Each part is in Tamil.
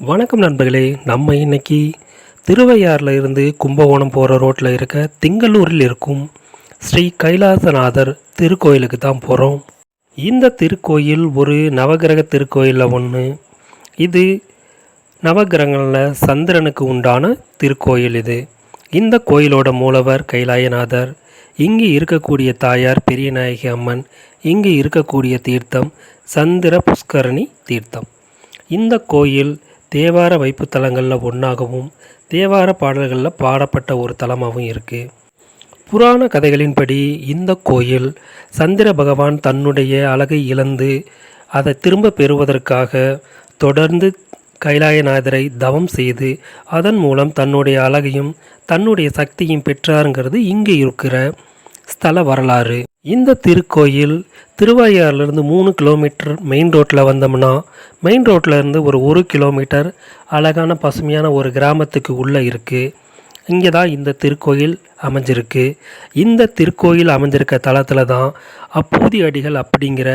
வணக்கம் நண்பர்களே நம்ம இன்னைக்கு திருவையாறில் இருந்து கும்பகோணம் போகிற ரோட்டில் இருக்க திங்களூரில் இருக்கும் ஸ்ரீ கைலாசநாதர் திருக்கோயிலுக்கு தான் போகிறோம் இந்த திருக்கோயில் ஒரு நவகிரக திருக்கோயிலில் ஒன்று இது நவகிரகங்களில் சந்திரனுக்கு உண்டான திருக்கோயில் இது. இந்த கோயிலோட மூலவர் கைலாயநாதர் இங்கு இருக்கக்கூடிய தாயார் பெரியநாயகி அம்மன் இங்கு இருக்கக்கூடிய தீர்த்தம் சந்திர புஷ்கரணி தீர்த்தம். இந்த கோயில் தேவார வைப்பு தலங்களில் ஒன்றாகவும் தேவார பாடல்களில் பாடப்பட்ட ஒரு தலமாகவும் இருக்குது புராண கதைகளின்படி இந்த கோயில் சந்திர பகவான் தன்னுடைய அழகை இழந்து அதை திரும்ப பெறுவதற்காக தொடர்ந்து கைலாயநாதரை தவம் செய்து அதன் மூலம் தன்னுடைய அழகையும் தன்னுடைய சக்தியும் பெற்றாருங்கிறது இங்கே இருக்கிற ஸ்தல வரலாறு. இந்த திருக்கோயில் திருவாயாறுலேருந்து மூணு கிலோமீட்டர் மெயின் ரோட்டில் வந்தோம்னா மெயின் ரோட்டில் இருந்து ஒரு ஒரு கிலோமீட்டர் அழகான பசுமையான ஒரு கிராமத்துக்கு உள்ளே இருக்குது இங்கே தான் இந்த திருக்கோயில் அமைஞ்சிருக்கு. இந்த திருக்கோயில் அமைஞ்சிருக்க தளத்தில் தான் அப்பூதி அடிகள் அப்படிங்கிற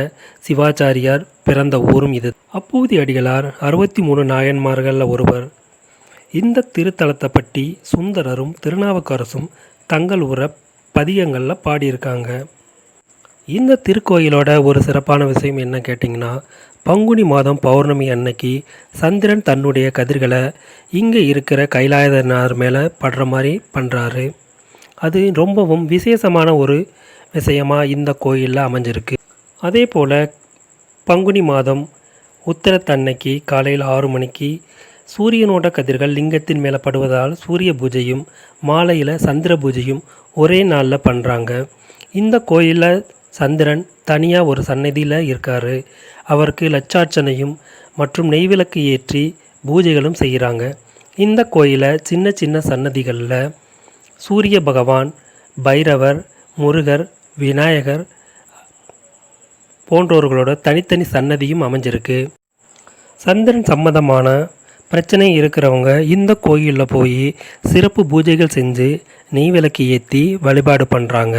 சிவாச்சாரியார் பிறந்த ஊரும் இது. அப்பூதி அடிகளார் அறுபத்தி மூணு நாயன்மார்களில் ஒருவர். இந்த திருத்தலத்தை பற்றி சுந்தரரும் திருநாவுக்கரசும் தங்கள் உர பதியங்களில் பாடியிருக்காங்க. இந்த திருக்கோயிலோட ஒரு சிறப்பான விஷயம் என்ன கேட்டிங்கன்னா பங்குனி மாதம் பௌர்ணமி அன்னைக்கு சந்திரன் தன்னுடைய கதிர்களை இங்கே இருக்கிற கைலாயதனார் மேலே படுற மாதிரி பண்ணுறாரு அது ரொம்பவும் விசேஷமான ஒரு விஷயமாக இந்த கோயிலில் அமைஞ்சிருக்கு. அதே போல் பங்குனி மாதம் உத்தரத்தன்னைக்கு காலையில் ஆறு மணிக்கு சூரியனோட கதிர்கள் லிங்கத்தின் மேலே படுவதால் சூரிய பூஜையும் மாலையில் சந்திர பூஜையும் ஒரே நாளில் பண்ணுறாங்க இந்த கோயிலில் சந்திரன் தனியாக ஒரு சன்னதியில் இருக்கார். அவருக்கு லட்சார்ச்சனையும் மற்றும் நெய்விளக்கு ஏற்றி பூஜைகளும் செய்கிறாங்க இந்த கோயிலை சின்ன சின்ன சன்னதிகளில் சூரிய பகவான் பைரவர் முருகர் விநாயகர் போன்றவர்களோட தனித்தனி சன்னதியும் அமைஞ்சிருக்கு. சந்திரன் சம்மந்தமான பிரச்சனை இருக்கிறவங்க இந்த கோயிலில் போய் சிறப்பு பூஜைகள் செஞ்சு நெய் விளக்கு ஏற்றி வழிபாடு பண்ணுறாங்க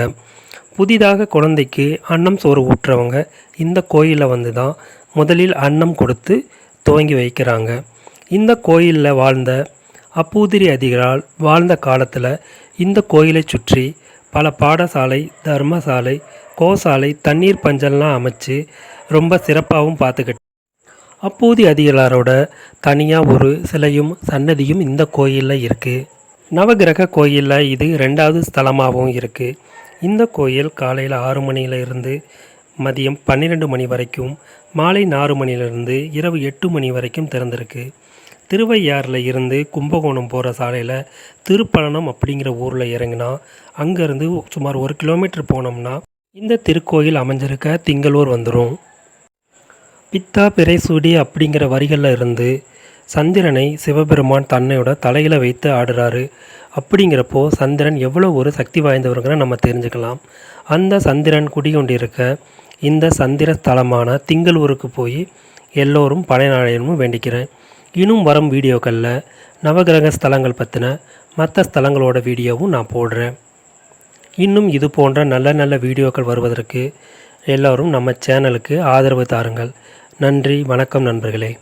புதிதாக குழந்தைக்கு அன்னம் சோறு ஊற்றுறவங்க இந்த கோயிலில் வந்து தான் முதலில் அன்னம் கொடுத்து துவங்கி வைக்கிறாங்க. இந்த கோயிலில் வாழ்ந்த அப்பூதிரி அதிகரால் வாழ்ந்த காலத்தில் இந்த கோயிலை சுற்றி பல பாடசாலை தர்மசாலை கோசாலை தண்ணீர் பஞ்சல்லாம் அமைச்சு ரொம்ப சிறப்பாகவும் பார்த்துக்கிட்டு அப்போதி அதிகளாரோட தனியாக ஒரு சிலையும் சன்னதியும் இந்த கோயிலில் இருக்குது நவகிரக கோயிலில் இது ரெண்டாவது ஸ்தலமாகவும் இருக்குது இந்த கோயில் காலையில் ஆறு மணியிலிருந்து மதியம் பன்னிரெண்டு மணி வரைக்கும் மாலை நாலு மணியிலிருந்து இரவு எட்டு மணி வரைக்கும் திறந்திருக்கு. திருவையாறில் இருந்து கும்பகோணம் போகிற சாலையில் திருப்பலனம் அப்படிங்கிற ஊரில் இறங்கினா அங்கேருந்து சுமார் ஒரு கிலோமீட்டர் போனோம்னா இந்த திருக்கோயில் அமைஞ்சிருக்க திங்களூர் வந்துடும் பித்தா பிறைசூடி அப்படிங்கிற வரிகளில் இருந்து சந்திரனை சிவபெருமான் தன்னையோட தலையில் வைத்து ஆடுறாரு. அப்படிங்கிறப்போ சந்திரன் எவ்வளோ ஒரு சக்தி வாய்ந்தவருங்கிற நம்ம தெரிஞ்சுக்கலாம். அந்த சந்திரன் குடிகொண்டிருக்க இந்த சந்திர ஸ்தலமான திங்களூருக்கு போய் எல்லோரும் பழையநாளையனும் வேண்டிக்கிறேன். இன்னும் வரும் வீடியோக்களில் நவகிரக ஸ்தலங்கள் பற்றின மற்ற ஸ்தலங்களோட வீடியோவும் நான் போடுறேன். இன்னும் இது போன்ற நல்ல நல்ல வீடியோக்கள் வருவதற்கு எல்லோரும் நம்ம சேனலுக்கு ஆதரவு தாருங்கள். நன்றி வணக்கம் நண்பர்களே.